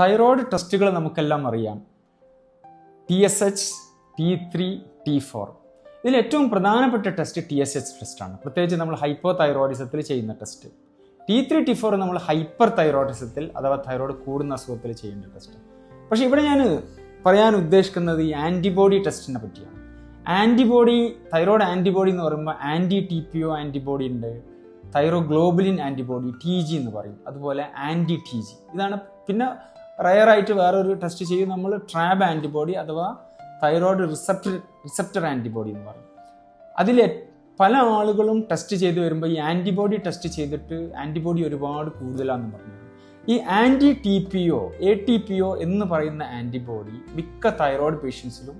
Thyroid ടെസ്റ്റുകൾ നമുക്കെല്ലാം അറിയാം. T S H T three T four ഇതിൽ ഏറ്റവും പ്രധാനപ്പെട്ട ടെസ്റ്റ് ടി എസ് എച്ച് ടെസ്റ്റാണ് പ്രത്യേകിച്ച് നമ്മൾ ഹൈപ്പോ തൈറോയിഡിസത്തിൽ ചെയ്യുന്ന test T three T four നമ്മൾ ഹൈപ്പർ തൈറോയിഡിസത്തിൽ അഥവാ തൈറോയ്ഡ് കൂടുന്ന അസുഖത്തിൽ ചെയ്യുന്ന ടെസ്റ്റ് പക്ഷെ ഇവിടെ ഞാൻ പറയാൻ ഉദ്ദേശിക്കുന്നത് ഈ ആന്റിബോഡി ടെസ്റ്റിനെ പറ്റിയാണ്. ആന്റിബോഡി തൈറോയ്ഡ് ആന്റിബോഡി എന്ന് പറയുമ്പോൾ anti T P O antibody ഉണ്ട്. Thyroglobulin antibody T G എന്ന് പറയും. അതുപോലെ ആന്റി ടി ജി ഇതാണ് പിന്നെ റയറായിട്ട് വേറൊരു ടെസ്റ്റ് ചെയ്യും. നമ്മൾ ട്രാബ് ആന്റിബോഡി അഥവാ തൈറോയ്ഡ് റിസപ്റ്റർ റിസപ്റ്റർ ആന്റിബോഡി എന്ന് പറയും. അതിൽ പല ആളുകളും ടെസ്റ്റ് ചെയ്ത് വരുമ്പോൾ ഈ ആന്റിബോഡി ടെസ്റ്റ് ചെയ്തിട്ട് ആന്റിബോഡി ഒരുപാട് കൂടുതലാണെന്ന് പറഞ്ഞു ഈ anti T P O A T P O എന്ന് പറയുന്ന ആന്റിബോഡി മിക്ക തൈറോയ്ഡ് പേഷ്യൻസിലും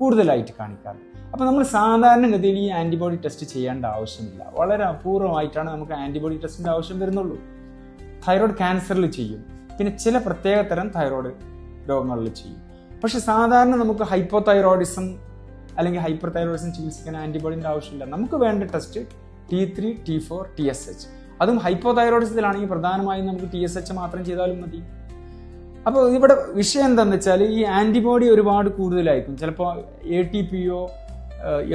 കൂടുതലായിട്ട് കാണിക്കാറ് അപ്പോൾ നമ്മൾ സാധാരണഗതിയിൽ ഈ ആന്റിബോഡി ടെസ്റ്റ് ചെയ്യേണ്ട ആവശ്യമില്ല. വളരെ അപൂർവമായിട്ടാണ് നമുക്ക് ആന്റിബോഡി ടെസ്റ്റിന്റെ ആവശ്യം വരുന്നുള്ളൂ. തൈറോയ്ഡ് ക്യാൻസറിൽ ചെയ്യും. പിന്നെ ചില പ്രത്യേക തരം തൈറോയ്ഡ് രോഗങ്ങളിൽ ചെയ്യും. പക്ഷെ സാധാരണ നമുക്ക് ഹൈപ്പോ തൈറോയിഡിസം അല്ലെങ്കിൽ ഹൈപ്പർ തൈറോയിഡിസം ചികിത്സിക്കാൻ ആന്റിബോഡിന്റെ ആവശ്യമില്ല. നമുക്ക് വേണ്ട test T three T four T S H അതും ഹൈപ്പോ തൈറോയിഡിസത്തിലാണെങ്കിൽ പ്രധാനമായും നമുക്ക് ടി എസ് എച്ച് മാത്രം ചെയ്താലും മതി. അപ്പോൾ ഇവിടെ വിഷയം എന്താണെന്ന് വെച്ചാൽ ഈ ആന്റിബോഡി ഒരുപാട് കൂടുതലായിരിക്കും. ചിലപ്പോൾ എ ടി പി ഒ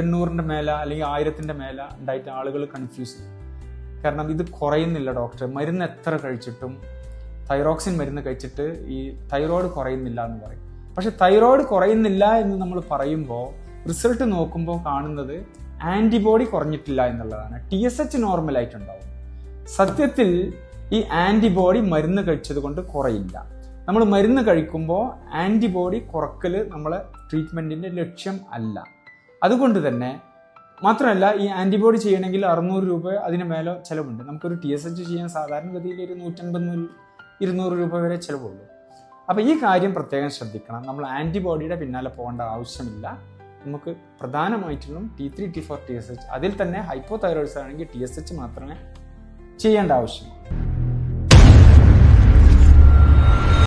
എണ്ണൂറിന്റെ മേല അല്ലെങ്കിൽ ആയിരത്തിന്റെ മേല ഉണ്ടായിട്ട് ആളുകൾ കൺഫ്യൂസ് ചെയ്യും. കാരണം ഇത് കുറയുന്നില്ല ഡോക്ടർ മരുന്ന് എത്ര കഴിച്ചിട്ടും തൈറോക്സിൻ മരുന്ന് കഴിച്ചിട്ട് ഈ തൈറോയ്ഡ് കുറയുന്നില്ല എന്ന് പറയും. പക്ഷെ തൈറോയ്ഡ് കുറയുന്നില്ല എന്ന് നമ്മൾ പറയുമ്പോൾ റിസൾട്ട് നോക്കുമ്പോൾ കാണുന്നത് ആന്റിബോഡി കുറഞ്ഞിട്ടില്ല എന്നുള്ളതാണ്. ടി എസ് എച്ച് നോർമലായിട്ടുണ്ടാവും സത്യത്തിൽ ഈ ആന്റിബോഡി മരുന്ന് കഴിച്ചത് കൊണ്ട് കുറയില്ല. നമ്മൾ മരുന്ന് കഴിക്കുമ്പോൾ ആന്റിബോഡി കുറക്കൽ നമ്മളെ ട്രീറ്റ്മെന്റിന്റെ ലക്ഷ്യം അല്ല. അതുകൊണ്ട് തന്നെ മാത്രമല്ല ഈ ആന്റിബോഡി ചെയ്യണമെങ്കിൽ അറുന്നൂറ് രൂപ അതിന് മേലെ ചിലവുണ്ട്. നമുക്കൊരു ടി എസ് എച്ച് ചെയ്യാൻ സാധാരണഗതിയിൽ ഒരു നൂറ്റൻപത് ഇരുന്നൂറ് രൂപ വരെ ചിലവുള്ളൂ. അപ്പോൾ ഈ കാര്യം പ്രത്യേകം ശ്രദ്ധിക്കണം. നമ്മൾ ആന്റിബോഡിയുടെ പിന്നാലെ പോകേണ്ട ആവശ്യമില്ല. നമുക്ക് പ്രധാനമായിട്ടും T three T four T S H അതിൽ തന്നെ ഹൈപ്പോ തൈറോയിഡ്സ് ആണെങ്കിൽ ടി എസ് എച്ച് മാത്രമേ ചെയ്യേണ്ട ആവശ്യം